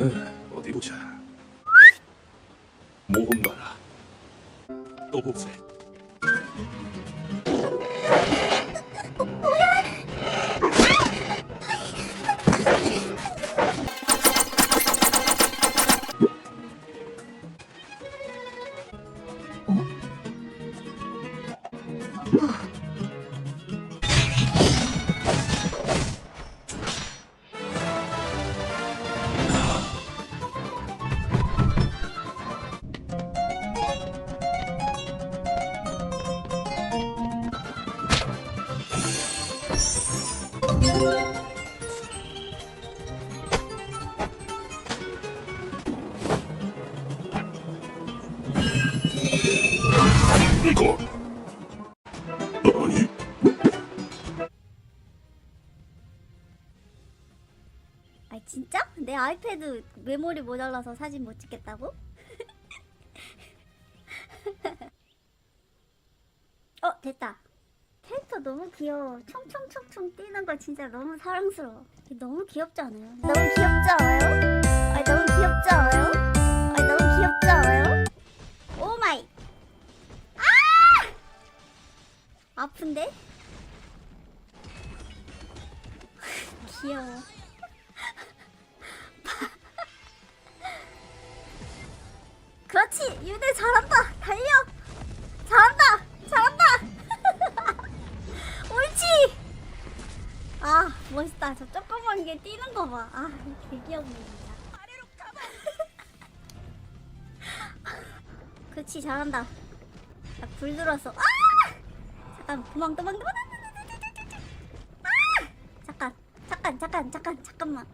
에, 어디 보자. 모험 가라. 또 보세. 이 아 진짜? 내 아이패드 메모리 모자라서 사진 못 찍겠다고? 어 됐다. 캐릭터 너무 귀여워. 총총총총 뛰는 거 진짜 너무 사랑스러워. 너무 귀엽지 않아요? 너무 귀엽지 않아요? 아니 너무 귀엽지 않아요? 아니 너무 귀엽지 않아요? 오 마이. 아! 아픈데? 귀여워. 그렇지 유대 잘한다 달려 멋있다. 저 조그만 게 뛰는 거 봐 아 개귀엽네 진짜. 그렇지 잘한다. 나 불 들었어 아! 잠깐 도망 도망 도망 아! 잠깐 잠깐 잠깐 잠깐 잠깐만.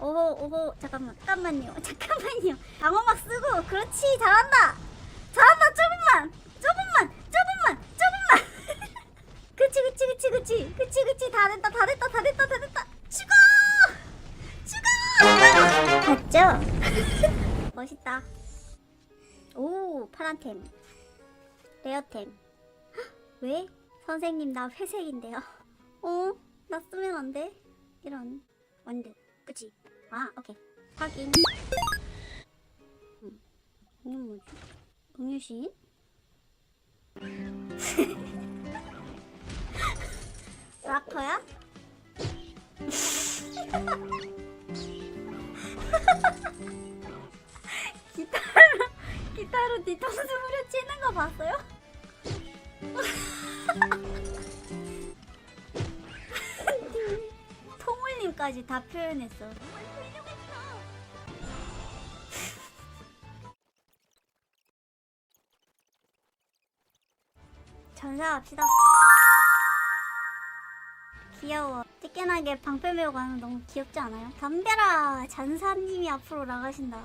오호 오호 잠깐만. 잠깐만요. 잠깐만요. 방어막 쓰고. 그렇지 잘한다 조금만 조금만 조금만 조금만 그치 그치 그치. 그치 그치. 다 됐다 다 됐다 다 됐다 다 됐다. 죽어! 죽어! 봤죠? 멋있다. 오 파란템. 레어템. 헉, 왜? 선생님 나 회색인데요. 어 나 쓰면 안돼? 이런. 완드 그치? 아 오케이. 확인. 음, 이건 뭐지? 음유신 락커야 기타로 기타로 뒤통수 후려치는 거 봤어요? 통울림까지 다 표현했어. 전사합시다. 귀여워. 띠깨나게 방패 메고 가는 거 너무 귀엽지 않아요? 덤벼라! 전사님이 앞으로 나가신다.